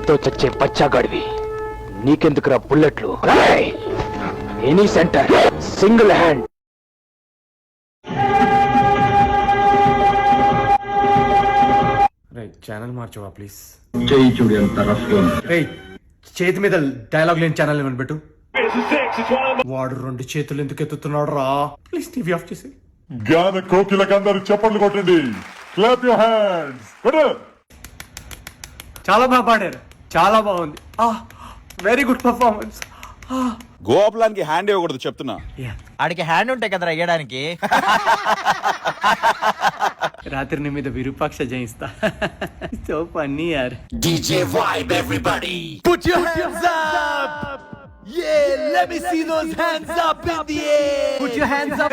కత్తితో చచ్చే బచ్చాగాడివి నీకెందుకురా బుల్లెట్లు? Any center single hand. Right channel మార్చవా please చేయి చూడు ఎంత చేతి మీద డైలాగ్ లేని ఛానల్ ఏమని పెట్టు? వాడు రెండు చేతులు ఎందుకు ఎత్తుతున్నాడు రా? ప్లీజ్ టీవీ ఆఫ్ చేసి. జ్ఞాన కోకిలకు అందరూ చప్పట్లు కొట్టండి క్లాప్ యువర్ హ్యాండ్స్ చాలా బాగా పాడారు. చాలా బాగుంది. వెరీ గుడ్ పర్ఫార్మెన్స్ గోపులానికి హ్యాండ్ ఇవ్వకూడదు చెప్తున్నా. ఆడికి హ్యాండ్ ఉంటాయి కదరా వేయడానికి రాత్రి నీ మీద విరూపాక్ష జయిస్తా. సో ఫన్నీ యార్ Put your hands up! Yeah, let me see those hands up in the air! Put your hands up!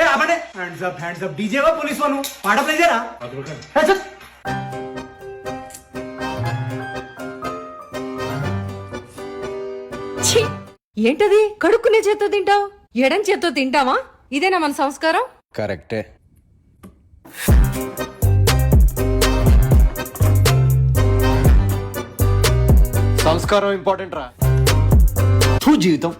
Hands up hands up DJ వా పోలీస్ వాను? పాట ప్లే ఛీ! ఏంటది? కడుక్కునే చేత్తో తింటావు? ఎడం చేత్తో తింటావా? ఇదేనా మన సంస్కారం? కరెక్టే. సంస్కారం ఇంపార్టెంట్ రా తూ జీవితం.